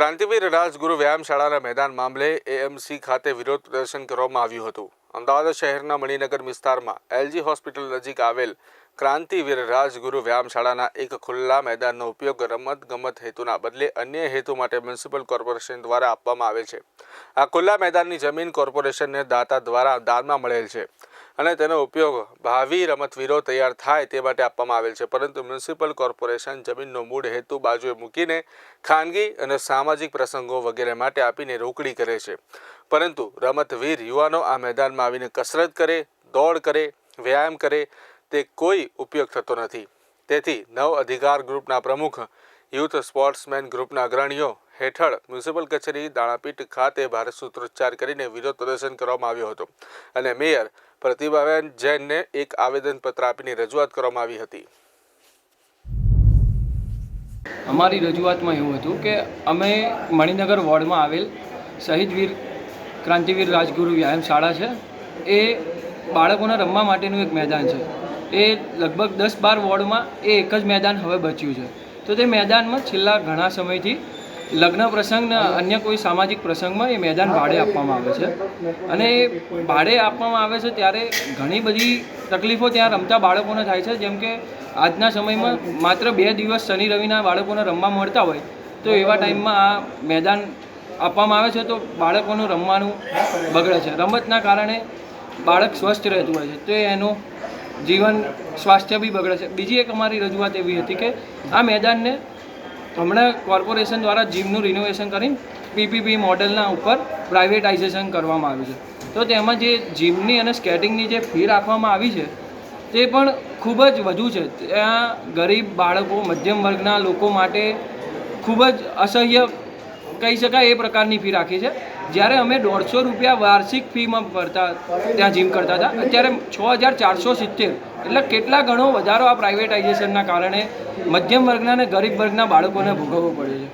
ક્રાંતિવીર રાજગુરુ વ્યાયામશાળાના મેદાન મામલે એએમસી ખાતે વિરોધ પ્રદર્શન કરવામાં આવ્યું હતું. અમદાવાદ શહેરના મણિનગર વિસ્તારમાં એલજી હોસ્પિટલ નજીક આવેલ ક્રાંતિવીર રાજગુરુ વ્યાયામશાળાના એક ખુલ્લા મેદાનનો ઉપયોગ રમત ગમત હેતુના બદલે અન્ય હેતુ માટે મ્યુનિસિપલ કોર્પોરેશન દ્વારા આપવામાં આવે છે. આ ખુલ્લા મેદાનની જમીન કોર્પોરેશનને દાતા દ્વારા દાનમાં મળેલ છે. અને તેનો ઉપયોગ ભાવિ રમતવીરો તૈયાર થાય તે માટે આપવામાં આવેલ છે. પરંતુ મ્યુનિસિપલ કોર્પોરેશન જમીનનો મૂળ હેતુ બાજુએ મૂકીને ખાનગી અને સામાજિક પ્રસંગો વગેરે માટે આપીને રોકડી કરે છે. પરંતુ રમતવીર યુવાનો આ મેદાનમાં આવીને કસરત કરે, દોડ કરે, વ્યાયામ કરે તે કોઈ ઉપયોગ થતો નથી. તેથી નવ અધિકાર ગ્રુપના પ્રમુખ, યુથ સ્પોર્ટ્સમેન ગ્રુપના અગ્રણીઓ હેઠળ મ્યુનિસિપલ કચેરી, દાણાપીઠ ખાતે ભારત સૂત્રોચ્ચાર કરીને વિરોધ પ્રદર્શન કરવામાં આવ્યો હતો. અને મેયર પ્રતિભાબેન જૈનને એક આવેદનપત્ર આપીને રજૂઆત કરવામાં આવી હતી. અમારી રજૂઆતમાં એવું હતું કે અમે મણિનગર વોર્ડમાં આવેલ શહીદ વીર, ક્રાંતિવીર રાજગુરુ વ્યાયામ શાળા છે. એ બાળકોના રમવા માટેનું એક મેદાન છે. એ લગભગ દસ બાર વોર્ડમાં એ એક જ મેદાન હવે બચ્યું છે. તો તે મેદાનમાં છેલ્લા ઘણા સમયથી લગ્ન પ્રસંગના અન્ય કોઈ સામાજિક પ્રસંગમાં એ મેદાન ભાડે આપવામાં આવે છે. અને એ ભાડે આપવામાં આવે છે ત્યારે ઘણી બધી તકલીફો ત્યાં રમતા બાળકોને થાય છે. જેમ કે આજના સમયમાં માત્ર બે દિવસ શનિ રવિના બાળકોને રમવા મળતા હોય તો એવા ટાઈમમાં આ મેદાન આપવામાં આવે છે તો બાળકોનું રમવાનું બગડે છે. રમતના કારણે બાળક સ્વસ્થ રહેતું હોય છે તો એનું જીવન સ્વાસ્થ્ય બી બગડે છે. બીજી એક અમારી રજૂઆત એવી હતી કે આ મેદાનને હમણાં કોર્પોરેશન દ્વારા જીમનું રિનોવેશન કરીને પીપીપી મોડેલના ઉપર પ્રાઇવેટાઇઝેશન કરવામાં આવ્યું છે. તો તેમાં જે જીમની અને સ્કેટિંગની જે ફી રાખવામાં આવી છે, તે પણ ખૂબ જ વધુ છે. ત્યાં ગરીબ બાળકો, મધ્યમ વર્ગના લોકો માટે ખૂબ જ અસહ્ય કહી શકાય એ પ્રકારની ફી રાખી છે. જ્યારે અમે દોઢસો રૂપિયા વાર્ષિક ફીમાં ભરતા, ત્યાં જીમ કરતા હતા, અત્યારે છ હજાર ચારસો સિત્તેર એટલે કેટલા ઘણો વધારો આ પ્રાઇવેટાઇઝેશનના કારણે મધ્યમ વર્ગના અને ગરીબ વર્ગના બાળકોને ભોગવવો પડે છે.